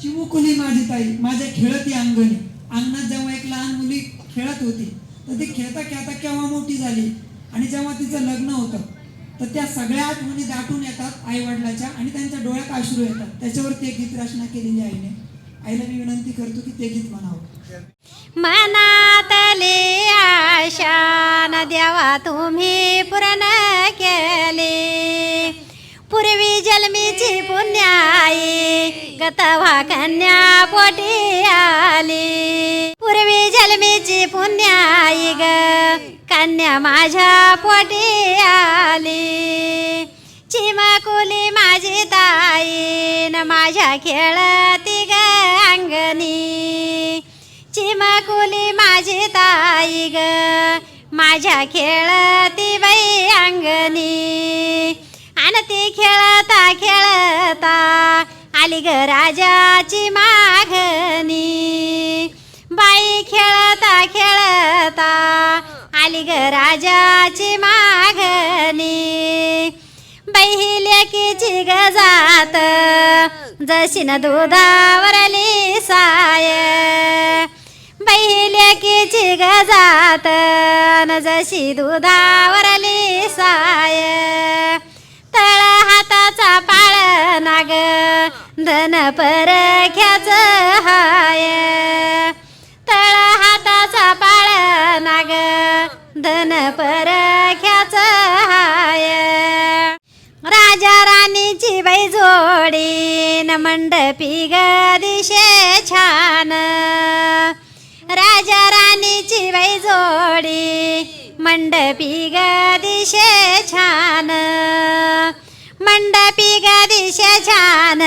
चिमुकुली माझी ताई माझ्या खेळती अंगणी. अंगणात जेव्हा एक लहान मुली खेळत होती तर ती खेळता खेळता केव्हा मोठी झाली? आणि जेव्हा तिचं लग्न होतं तर त्या सगळ्या आठवणी दाटून येतात आई वडिलाच्या आणि त्यांच्या डोळ्यात अश्रू येतात. त्याच्यावर ते गीत रचना केलेली आईने. आईला मी विनंती करतो की ते गीत म्हणावं. मनातले आशा न द्यावा तुम्ही पूर्ण केली. पूर्वी जन्मीची पुण्याई गतवा कन्या पोटी आली. पूर्वी जन्मीची पुण्याई ग कन्या माझ्या पोटी आली. चिमाकुली माझी ताई न माझ्या खेळती ग अंगणी. चिमाकुली माझी ताई ग माझ्या खेळती बाई अंगणी. आणि ती खेळता खेळता आली ग राजाची मागणी. बाई खेळता खेळता आली ग राजाची मागणी. बाई लेकीची ग जात जशी न दुधावरली साय बाई लेकीची ग जात न जशी दुधावरली साय हाताचा पाळ नाग धन परख्याच हाय. तळ हाताचा पाळ नाग धन परख्याच हाय. राजा राणीची बाई जोडी न मंडपी ग दिशे छान. राजा राणीची बाई जोडी मंडपी ग दिशे छान. मंडपी ग दिशे छान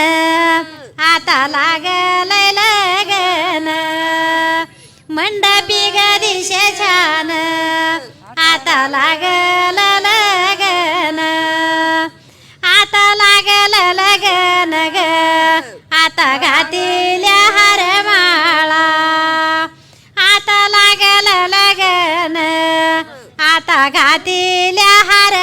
आता लागलय लगन. मंडपी ग दिशे छान आता लागल लगन. आता लागल लगन ग. आता घातिल्या हारमाळा आता लागल लगन. आता घातिल्या हार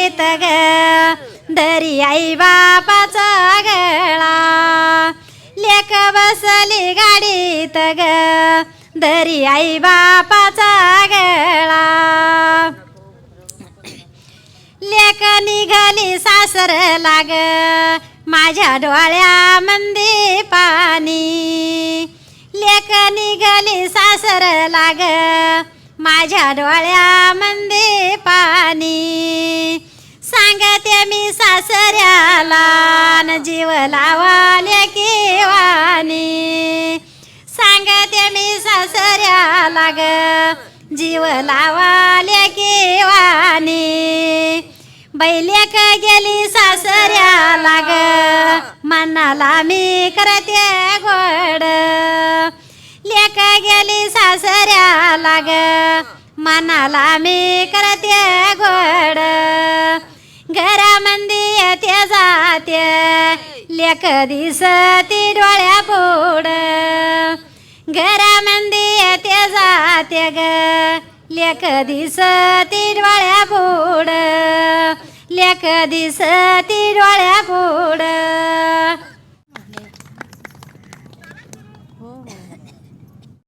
गाडीत ग दरी आई बापाचा गळा. लेक बसली गाडीत ग दरी आई बापाचा गळा. लेक निघाली सासर लाग माझ्या डोळ्या मंदी पाणी. लेक निघाली सासर लाग माझ्या डोळ्या मंदी पाणी. सांगते मी सासऱ्याला न जीव लावाले किवानी. सांगते मी सासऱ्याला ग जीव लावाले किवानी. बैलेक गेली सासऱ्याला ग मनाला मी करते गोड. लेक गेली सासऱ्याला ग मनाला मी करते गोड. येते जाते. लेक दिसती डोळ्या पुढ. घरामंदी येते जाते ग. लेक दिसती डोळ्या पुढ. लेक दिसती डोळ्या पुढ.